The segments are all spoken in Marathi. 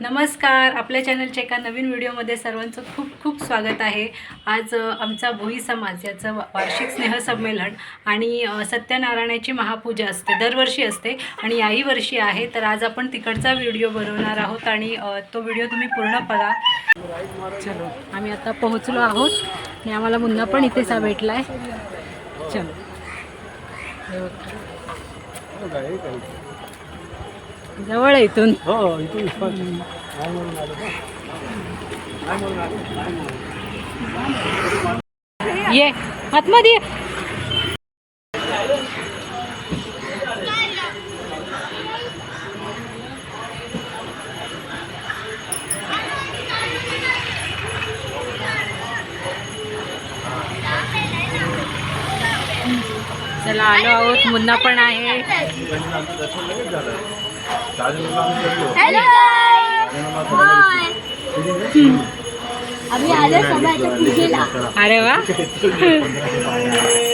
नमस्कार आपल्या चॅनलच्या एका नवीन व्हिडिओमध्ये सर्वांचं खूप खूप स्वागत आहे आज आमचा भोई समाज याचं वार्षिक स्नेहसंमेलन आणि सत्यनारायणाची महापूजा असते दरवर्षी असते आणि याही वर्षी आहे तर आज आपण तिकडचा व्हिडिओ बनवणार आहोत आणि तो व्हिडिओ तुम्ही पूर्ण बघा चलो आम्ही आता पोहोचलो आहोत आणि आम्हाला मुन्ना पण इथेच हा भेटला आहे चलो जवळ इथून. हो, हो ये आतमध्ये चला आलो आहोत. मुन्ना पण आहे. हॅलो आम्ही आलो सगळ्याच्या पूजेला अरे वा.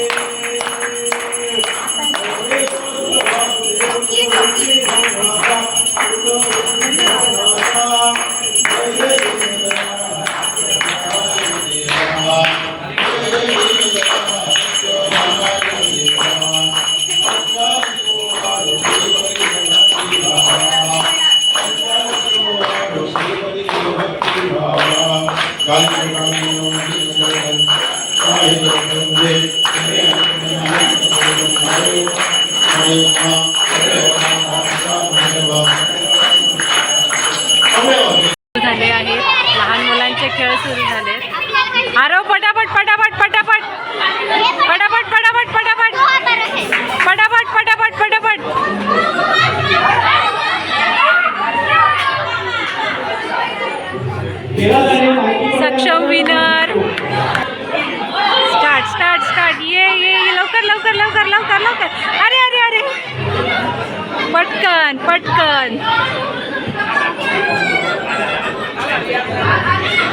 पटकन पटकन.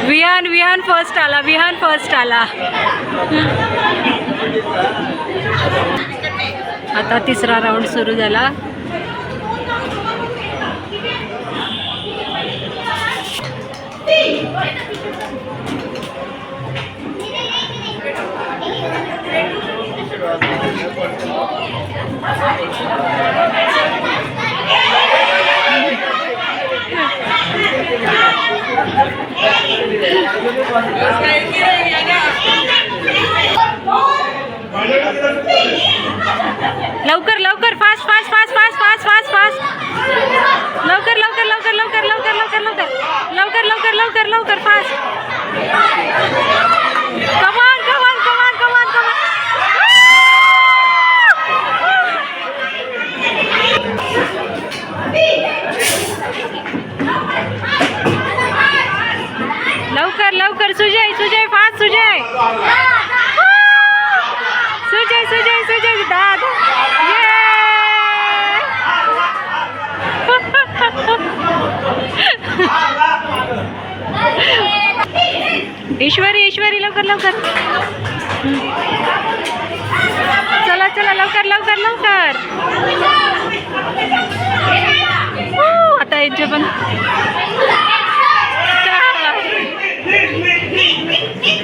विहान विहान फर्स्ट आला विहान फर्स्ट आला. आता तिसरा राऊंड सुरू झाला. लवकर लवकर fast fast fast fast fast fast fast लवकर लवकर लवकर लवकर लवकर लवकर लवकर. लवकर लवकर लवकर लवकर फास्ट सुजय सुजय सुजय सुजय दाद ईश्वरी ईश्वरी लवकर लवकर चला चला लवकर लवकर लवकर आता यांचे पण.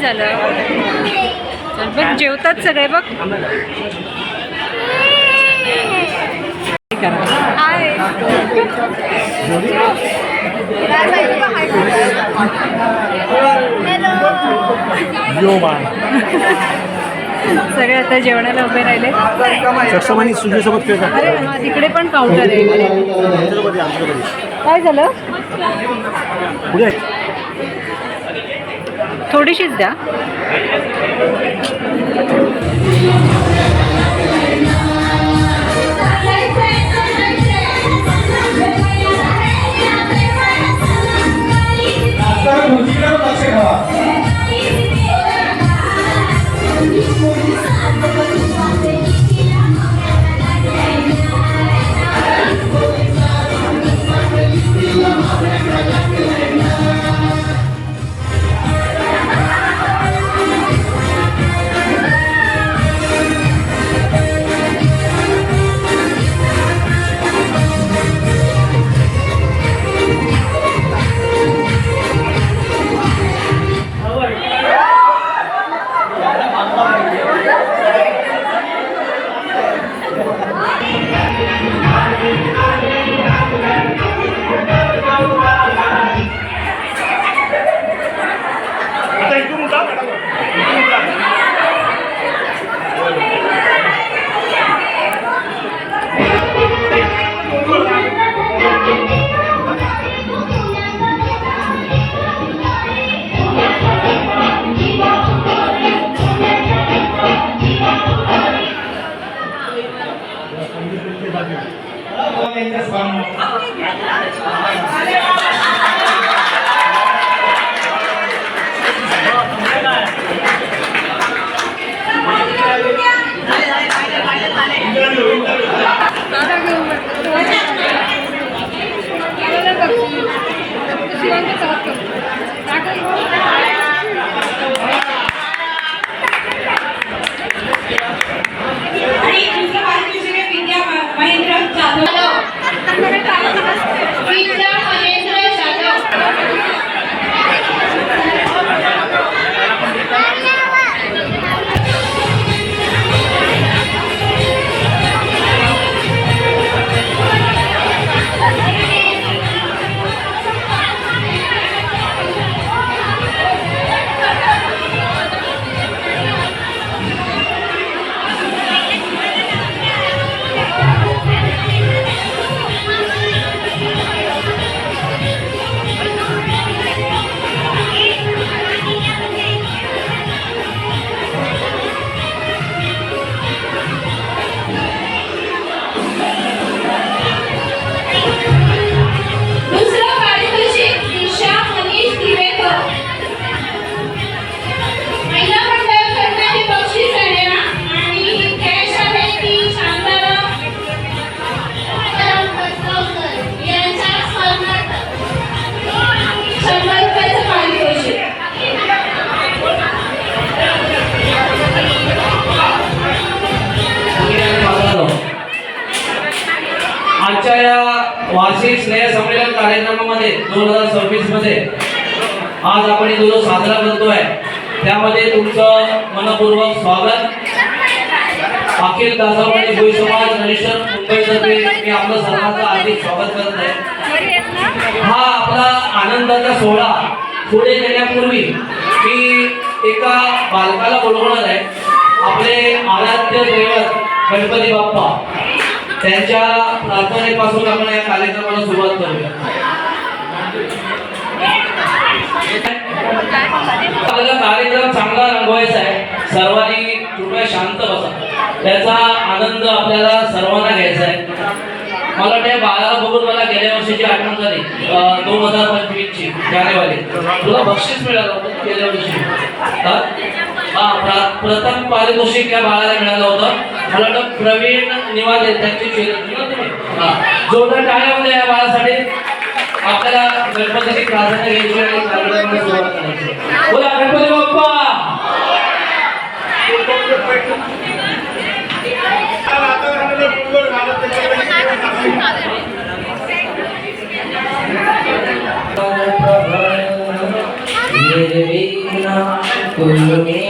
झालं? बघ जेवतात सगळे बघ. सगळे आता जेवणाला उभे राहिले. आणि खेळ अरे हा तिकडे पण काउंटर आहे. काय झालं? पुढे. थोडीशीच द्या. आणि दुसरं पारितोषिक आहे विद्या महेंद्र जाधव वार्षिक स्नेह संमेलन कार्यक्रमामध्ये दोन हजार सव्वीसमध्ये आज आपण जो साजरा करतोय. त्यामध्ये तुमचं मनपूर्वक स्वागत. अखिल दासावडी भोई समाज नरेशन मुंबईतर्फे मी आपलं सर्वांचं हार्दिक स्वागत करत. आहे हा आपला आनंदाचा सोहळा पुढे नेण्यापूर्वी मी एका बालकाला बोलवणार आहे. आपले आराध्य दैवत गणपती बाप्पा. त्यांच्या प्रार्थनेपासून आपण या कार्यक्रमाला सुरुवात करूया. आपल्याला कार्यक्रम चांगला रंगवायचा आहे. सर्वांनी कृपया शांत बसा. त्याचा आनंद आपल्याला सर्वांना घ्यायचा आहे. मला वाटतं बाळाला बघून मला गेल्या वर्षीची आठवण झाली. दोन हजार पंचवीसची जानेवारी तुला बक्षीस मिळालं गेल्या वर्षी. हा? प्रथम पारितोषिक या बाळाला मिळालं होतं. मला वाटतं प्रवीण निवाले त्यांची जोरदार ना तुम्ही या बाळासाठी. आपल्याला गणपतीची प्राधान्य घ्यायची आणि कार्यक्रमाला सुरुवात करायची बोला गणपती बाप्पा! आता निर्विघ्न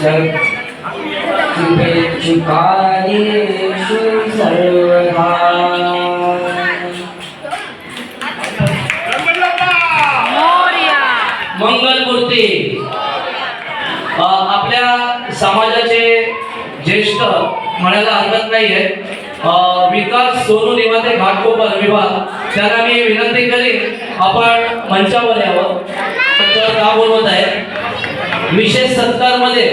शुभेच्छुकार्येषु सर्वदा मंगलमूर्ती. आपल्या समाजाचे ज्येष्ठ म्हणायला हरकत नाहीये. विकास सोनू निवाते घाटकोपर विभाग. त्यांना मी विनंती करीन आपण मंचावर यावं. त्यांच्यावर का बोलवत आहे विशेष सत्कारमध्ये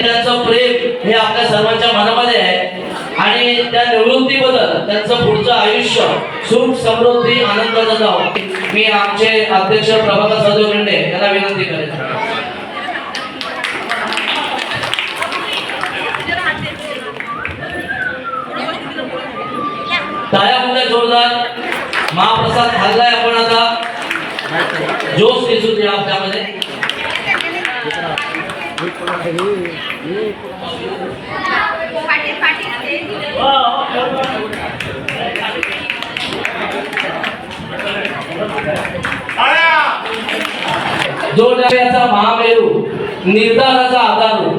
त्यांचं प्रेम हे आपल्या सर्वांच्या मनामध्ये आहे. आणि त्या निवृत्तीबद्दल त्यांचं पुढचं आयुष्य सुख समृद्धी आनंदाचं जावं. मी आमचे अध्यक्ष प्रभाकर सदैव मेंढे यांना विनंती करेन. टाळ्या जोरदार महाप्रसाद खाल्लाय आपण आता. जोश दिसून द्या त्यामध्ये जोड्याचा महामेरू निर्धाराचा आधारू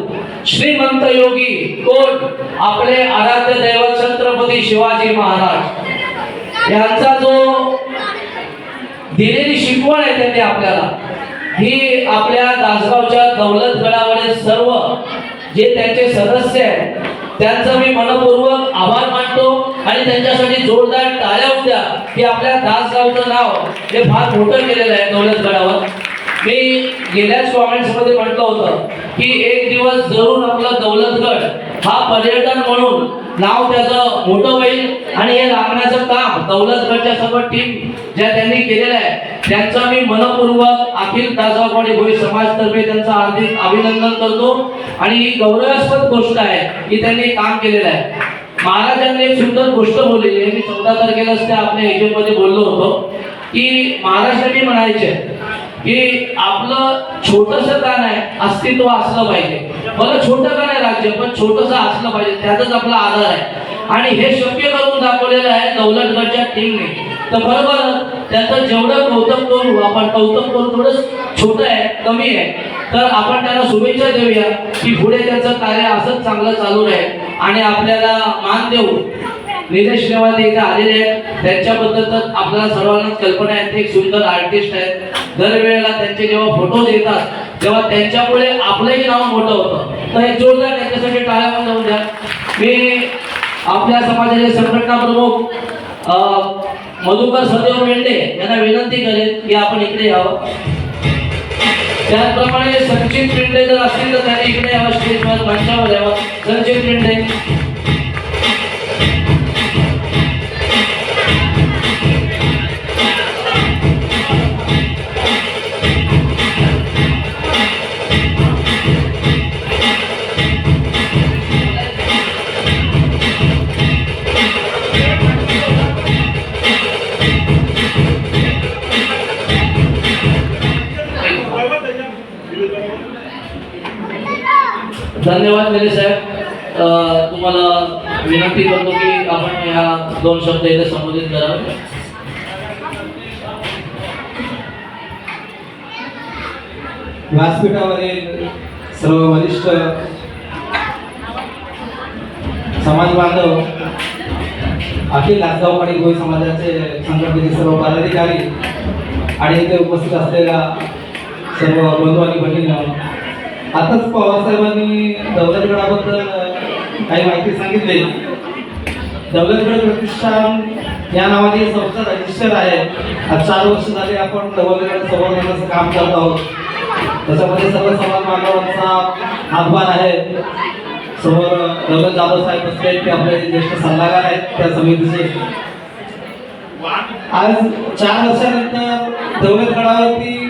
श्रीमंत योगी कोण? आपले आराध्य दैवत छत्रपती शिवाजी महाराज. यांचा जो दिलेली शिकवण आहे त्यांनी आपल्याला ही आपल्या दासगावच्या दौलत गडावरील सर्व जे त्यांचे सदस्य आहेत त्यांचं मी मनपूर्वक आभार मानतो आणि त्यांच्यासाठी जोरदार टाळ्या उद्या की आपल्या दासगावचं नाव हे फार मोठं केलेलं आहे दौलत गडावर. मी गेल्याच कॉमेंट्समध्ये म्हटलं होतं की एक दिवस जरूर आपलं दौलतगड हा पर्यटन म्हणून नाव त्याचं मोठं होईल आणि हे लागण्याचं काम दौलतगडच्या सर्व टीम ज्या त्यांनी केलेलं आहे त्यांचं मी मनपूर्वक अखिल दासगाववाडी भोई समाजतर्फे त्यांचं हार्दिक अभिनंदन करतो. आणि ही गौरवास्पद गोष्ट आहे की त्यांनी काम केलेलं आहे. महाराजांनी एक सुंदर गोष्ट बोललेली आहे. मी चौदा तारखेलाच त्या आपल्या ह्याच्यामध्ये बोललो होतो की महाराष्ट्रांनी म्हणायचे की आपलं छोटस का नाही अस्तित्व असलं पाहिजे. मला छोटं का नाही राज्य पण छोटस असलं पाहिजे. त्यातच आपला आधार आहे. आणि हे शक्य करून दाखवलेलं आहे दौलतगडच्या टीमने. तर बरोबर त्याचं जेवढं कौतुक करू आपण कौतुक करू थोडं छोटं आहे कमी आहे. तर आपण त्याला शुभेच्छा देऊया की पुढे त्याचं कार्य असंच चांगलं चालू राहील. आणि आपल्याला मान देऊ निलेश नेवाले इथे आलेले आहेत. त्यांच्याबद्दल तर आपल्याला सर्वांनाच कल्पना आहे ते एक सुंदर आर्टिस्ट आहेत. दरवेळेला त्यांचे जेव्हा फोटोज येतात तेव्हा त्यांच्यामुळे आपलंही नाव मोठं होतं. तर हे जोरदार त्यांच्यासाठी टाळ्या पण जाऊन द्या. मी आपल्या समाजाचे संघटना प्रमुख अं, मधुकर सदैव मेंढे यांना विनंती करेल की आपण इकडे यावं. त्याचप्रमाणे संचित मेंढे जर असतील तर त्यांनी इकडे यावं स्टेजवर मंचावर यावं. संचित मेंढे. धन्यवाद मेरे साहेब. तुम्हाला विनंती करतो की आपण ह्या दोन शब्द इथे संबोधित करावे. व्यासपीठावरील सर्व वरिष्ठ समाज बांधव अखिल लासगाववाडी गोय समाजाचे संघटनेचे सर्व पदाधिकारी आणि इथे उपस्थित असलेल्या सर्व बंधू आणि भगिनी आताच पवारसाहेबांनी दौलतगडाबद्दल काही माहिती सांगितली. दौलतगड प्रतिष्ठान या नावाने संस्था रजिस्टर आहे. आज चार वर्ष झाले आपण दौलतगड संवर्धनाचं काम करत आहोत. त्याच्यामध्ये सर्व समाज बांधवांचा आव्हान आहे. समोर दौलत जाधव साहेब बसले आहेत, ते आपले ज्येष्ठ सल्लागार आहेत त्या समितीचे. आज चार वर्षानंतर दौलतगडावरती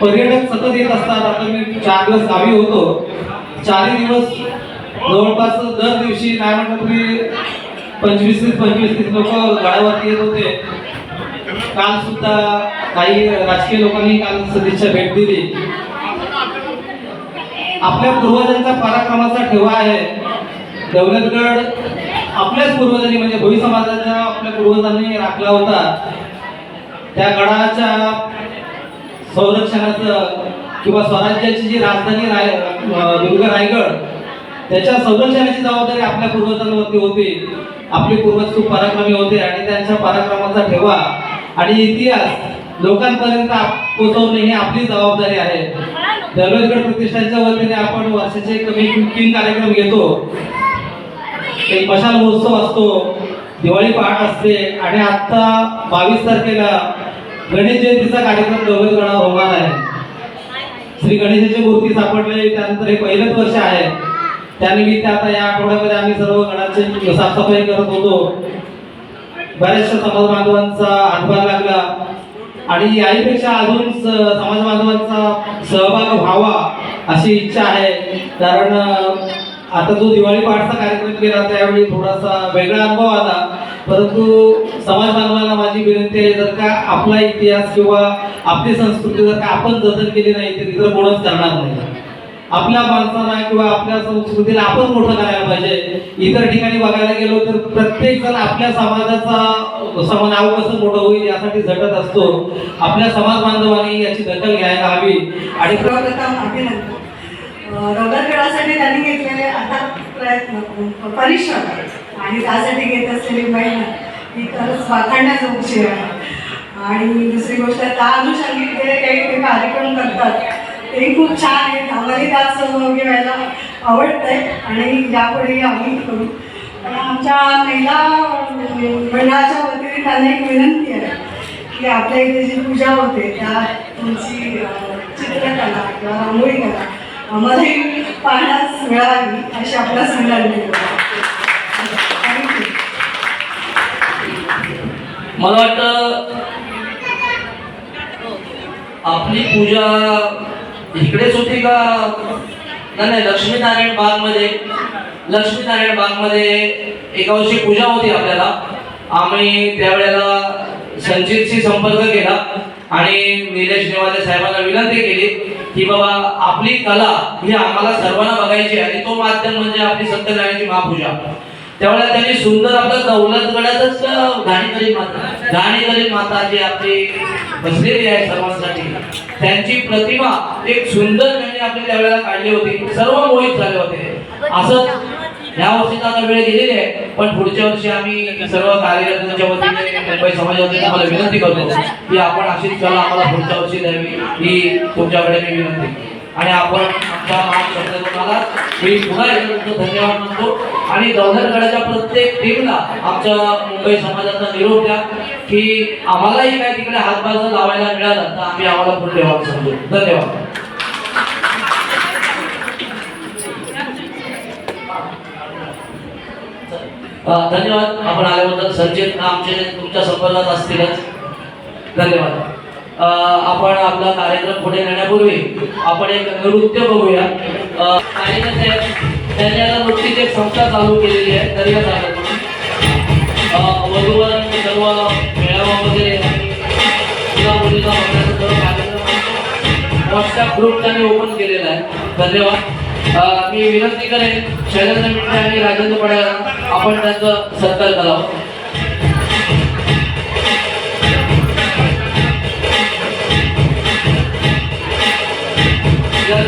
पर्यटक सतत येत असतात. आता मी चार दिवस गावी होतो. चारही दिवस जवळपास दर दिवशी काय म्हणतात तुम्ही पंचवीस तीस पंचवीस तीस लोक गडावरती येत होते. काल सुद्धा काही राजकीय लोकांनी काल सदिच्छा भेट दिली. आपल्या पूर्वजांचा पराक्रमाचा ठेवा आहे. दौलतगड आपल्याच पूर्वजांनी म्हणजे भोई समाजाच्या आपल्या पूर्वजांनी राखला होता. त्या गडाच्या संरक्षणाचं किंवा स्वराज्याची जी राजधानी राय दुर्ग रायगड त्याच्या संरक्षणाची जबाबदारी आपल्या पूर्वजांवरती होती. आपले पूर्वज खूप पराक्रमी होते आणि त्यांच्या पराक्रमाचा ठेवा आणि इतिहास लोकांपर्यंत पोहोचवणे ही आपली जबाबदारी आहे. दरवेजगड प्रतिष्ठानच्या वतीने आपण वर्षाचे कमी तीन कार्यक्रम घेतो. एक मशाल महोत्सव असतो दिवाळी पहाट असते आणि आता बावीस तारखेला गणेश जयंतीचा कार्यक्रम दौलतगडावर होणार आहे. श्री गणेशाची मूर्ती सापडलेली त्यानंतर हे पहिलंच वर्ष आहे. त्यानिमित्त आता या आठवड्यामध्ये आम्ही सर्व गणाची साफसफाई करत होतो. बऱ्याचशा समाज बांधवांचा हातभार लागला. आणि याहीपेक्षा अजून स- समाज बांधवांचा सहभाग व्हावा अशी इच्छा आहे. कारण आता जो दिवाळी पहाटचा कार्यक्रम केला त्यावेळी थोडासा वेगळा अनुभव आला. परंतु समाज बांधवांना माझी विनंती आहे जर का आपला इतिहास किंवा आपली संस्कृती जर का आपण जतन केली नाही तर तिथं कोणच करणार नाही. आपल्या माणसाला किंवा आपल्या संस्कृतीला आपण मोठं करायला पाहिजे. इतर ठिकाणी बघायला गेलो तर प्रत्येक जण आपल्या समाजाचा समान नाव कसं मोठं होईल यासाठी झटत असतो. आपल्या समाज बांधवांनी याची दखल घ्यायला हवी. आणि रगत खेळासाठी त्यांनी घेतलेले आता प्रयत्न परिश्रम. आणि त्यासाठी घेत असलेली महिला ही खरंच वाखाणण्याजोगची आहे. आणि दुसरी गोष्ट त्या अनुषंगिक जे काही ते कार्यक्रम करतात. ते खूप छान आहेत आम्हालाही त्यात सहभागी व्हायला आवडतंय आणि यापुढेही आम्ही करू. आणि आमच्या महिला मंडळाच्या वतीने त्यांना एक विनंती आहे की आपल्या इथे जी पूजा होते त्या तुमची चित्रकला किंवा रांगोळी कला आम्हालाही पाहण्यास मिळावी अशी आपल्या सगळ्यांनी मला वाटतं आपली पूजा इकडेच होती का? नाही नाही लक्ष्मीनारायण बागमध्ये लक्ष्मीनारायण बागमध्ये एका वर्षी पूजा होती आपल्याला. आम्ही त्यावेळेला संचितशी संपर्क केला आणि निलेश नेवाले साहेबांना विनंती केली की बाबा आपली कला ही आम्हाला सर्वांना बघायची आणि तो माध्यम म्हणजे आपली सत्यनारायणची महापूजा. त्यावेळेला त्यांनी सुंदर आपलं दौलतगडातच घाणीकरी माता घाणीकरी माता जी आपली बसलेली आहे सर्वांसाठी. त्यांची प्रतिमा एक सुंदर त्यांनी आपली त्यावेळेला काढली होती. सर्व मोहित झाले होते. असंच या वर्षी आता वेळ गेलेली आहे. पण पुढच्या वर्षी आम्ही सर्व कार्यकर्त्यांच्या वतीने मुंबई समाजाच्या तुम्हाला विनंती करतो की आपण अशीच कला आम्हाला पुढच्या वर्षी द्यावी. ही तुमच्याकडे मी विनंती. आणि आपण आमच्या महाराष्ट्रातल्या तुम्हाला मी पुन्हा एकदा धन्यवाद म्हणतो आणि दौलतगडाच्या प्रत्येक टीमला आमच्या मुंबई समाजाचा निरोप द्या की आम्हालाही काय तिकडे हातभार जर लावायला मिळाला तर आम्ही आम्हाला पुढे वाट समजू धन्यवाद. धन्यवाद. आपण आल्याबद्दल संचित आमचे तुमच्या संपर्कात असतीलच. धन्यवाद. आपण आपला कार्यक्रम पुढे नेण्यापूर्वी आपण एक नृत्य बघूया. आणि त्यांनी आता नुकतीच एक संस्था चालू केलेली आहे दर्या वधूवर सर्व मेळावा वगैरे व्हॉट्सअप ग्रुप त्यांनी ओपन केलेला आहे. धन्यवाद. मी विनंती करेन शैलेंद्र मिठे आणि राजेंद्र पड्या आपण त्यांचं सत्कार करावं. या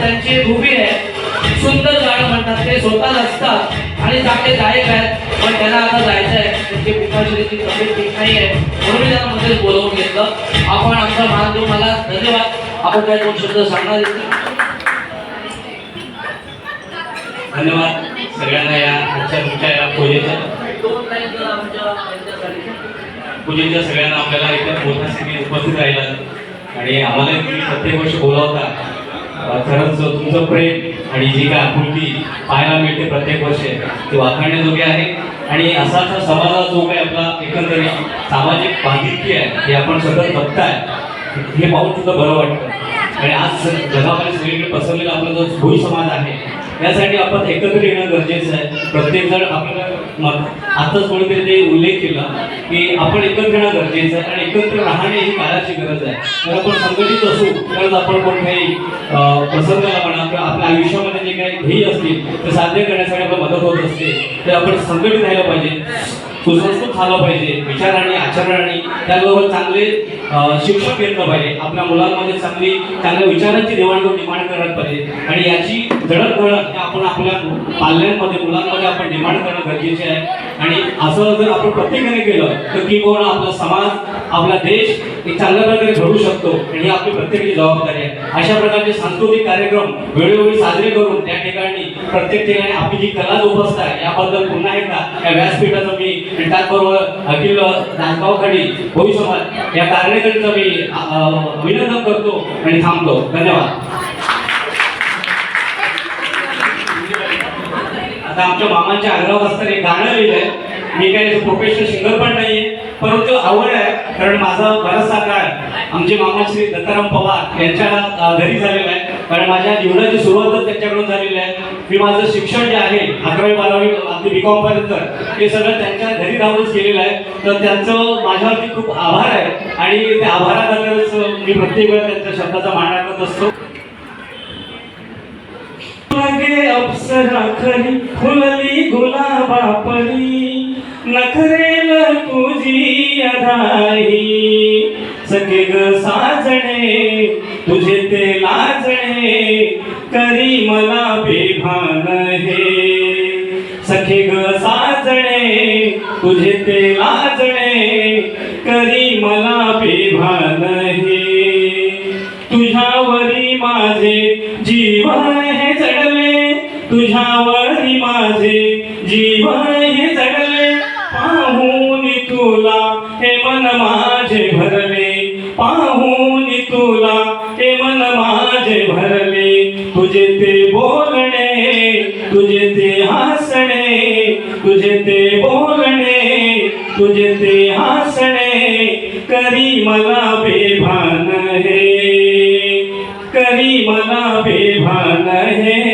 त्यांची एक उभी आहे. सुंदर गाणं म्हणतात ते स्वतः असतात आणि चांगले गायक आहेत. पण त्यांना आता जायचं आहे. त्यांची पिताश्रीची तब्येत ठीक नाही आहे. म्हणून मी त्यांना मध्येच बोलवून घेतलं. आपण आमचा मान देऊ मला धन्यवाद. आपण काय दोन शब्द सांगणार धन्यवाद सगळ्यांना या आजच्या तुमच्या या पूजेच्या पूजेच्या सगळ्यांना आपल्याला इथे स्थितीत उपस्थित राहिला. आणि आम्हाला प्रत्येक वर्षी बोलावता. खरंच तुमचं प्रेम आणि जी काय आपुलकी पाहायला मिळते प्रत्येक वर्षी ते वाखाणण्याजोगे आहे. आणि असाच समाजात जो काही आपला एकंदरीत सामाजिक बांधिलकी आहे हे आपण सतत बघताय हे पाहून सुद्धा बरं वाटतं. आणि आज जगामध्ये सगळीकडे पसरलेला आपला जो भोई समाज आहे यासाठी आपण एकत्र येणं गरजेचं आहे. प्रत्येक जण आपल्याला मग आताच कोणीतरी ते उल्लेख केला की आपण एकत्र येणं गरजेचं आहे आणि एकत्र राहणे ही काळाची गरज आहे. तर आपण संघटित असू तरच आपण कोणत्याही काही प्रसंगाला म्हणा किंवा आपल्या आयुष्यामध्ये जे काही ध्येय असतील ते साध्य करण्यासाठी आपल्याला मदत होत असते. तर आपण संघटित राहिलं पाहिजे. सुसंस्कृत झालं पाहिजे. विचाराने आचरणाने त्याबरोबर चांगले शिक्षक घेतलं पाहिजे. आपल्या मुलांमध्ये चांगली चांगल्या विचारांची देवाणघेवाण निर्माण करत पाहिजे. आणि याची जडणघडण आपण आपल्या पाल्यांमध्ये मुलांमध्ये आपण निर्माण करणं गरजेचे आहे. आणि असं जर आपण प्रत्येकाने केलं तर किंवा आपला समाज आपला देश एक चांगल्या प्रकारे घडू शकतो. आणि ही आपली प्रत्येकाची जबाबदारी आहे. अशा प्रकारचे सांस्कृतिक कार्यक्रम वेळोवेळी साजरे करून त्या ठिकाणी प्रत्येक ठिकाणी आपली जी कला जोपासत आहे याबद्दल पुन्हा एकदा या व्यासपीठाचं मी आणि त्याचबरोबर अखिल नांदगावखाडी भोई समाज या कार्यकर्त्यांचं मी अ, करतो आणि थांबतो. धन्यवाद. आता आमच्या मामांच्या अंगावर असताना एक गाणं लिहिलंय. मी काही प्रोफेशनल सिंगर पण नाहीये परंतु आवड आहे कारण माझा बराचसा काळ आमचे मामा श्री दत्ताराम पवार यांच्या घरी झालेला आहे. कारण माझ्या जीवनाची सुरुवातच त्यांच्याकडून झालेली आहे. मी माझं शिक्षण जे आहे अकरावी बारावी अगदी बी कॉम पर्यंत ते सगळं त्यांच्या घरी राहूनच केलेलं आहे. तर त्यांचं माझ्यावरती खूप आभार आहे. आणि त्या आभाराबद्दलच मी प्रत्येक वेळा त्यांच्या शब्दाचा मान करत असतो. अप्सराखरी फुलली गुलाबापरी नखरेल तुझी अधाई सखे ग साजणे तुझे ते लाजणे करी मला बेभान हे. सखे ग साजणे तुझे ते लाजणे करी मला बेभान हे. तुझ्यावरी माझे जीवन हे चढले तुझ्यावरी माझे जीवन करी मला बेभान हे।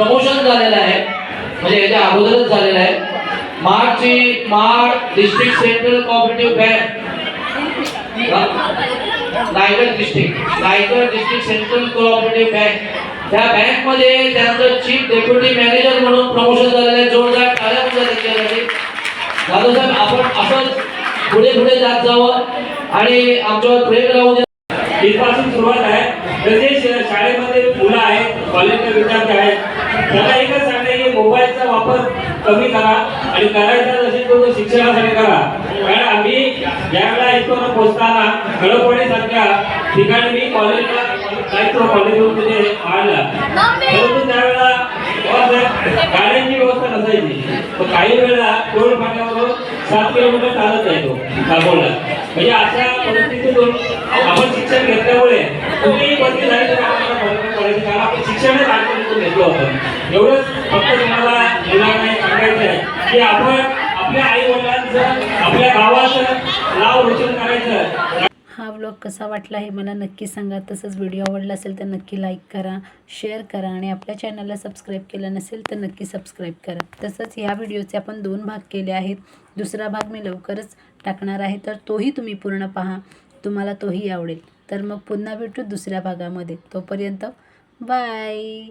प्रमोशन झालेलं आहे. म्हणजे याच्या अगोदरच झालेलं आहे. मार्चची मार district central cooperative bank Raigad district Raigad district central cooperative bank त्या बँकमध्ये त्यांचं चीफ डेप्युटी मॅनेजर म्हणून प्रमोशन झालेलं आहे. जोरदार टाळ्या होत्या त्यांच्यासाठी जाधव साहेब आपण असंच पुढे पुढे जात जावं. आणि आमच्यावर प्रेम राहू द्या. इथपासून सुरुवात आहे. तसेच शाळेमध्ये मुलं आहेत कॉलेजचे विद्यार्थी आहेत. त्याला एकच सांगते की मोबाईलचा वापर कमी करा आणि करायचा असेल तो शिक्षणासाठी करा. कारण आम्ही यावेळेला इथून पोहोचताना गडपवाडी सारख्या ठिकाणी मी कॉलेजला जायचो कॉलेजमध्ये पाहायला परंतु त्यावेळेला गाड्यांची व्यवस्था नसायची. पण काही वेळेला टोल फाट्यावरून सात किलोमीटर चालत जायचो दाखवला म्हणजे अशा परिस्थितीतून आपण शिक्षण घेतल्यामुळे कुठेही बदली झाली तर आपण शिक्षणच भेटलो आपण एवढंच फक्त तुम्हाला मुलांना सांगायचं आहे की आपण आपल्या आई वडिलांचं आपल्या गावाचं नाव रोशन करायचं हा व्लॉग कसा वाटला हे मला नक्की सांगा. तसंच व्हिडिओ आवडला असेल तर नक्की लाईक करा शेअर करा आणि आपल्या चॅनलला सबस्क्राईब केलं नसेल तर नक्की सबस्क्राईब करा. तसंच ह्या व्हिडिओचे आपण दोन भाग केले आहेत. दुसरा भाग मी लवकरच टाकणार आहे तर तोही तुम्ही पूर्ण पहा. तुम्हाला तोही आवडेल. तर मग पुन्हा भेटू दुसऱ्या भागामध्ये. तोपर्यंत बाय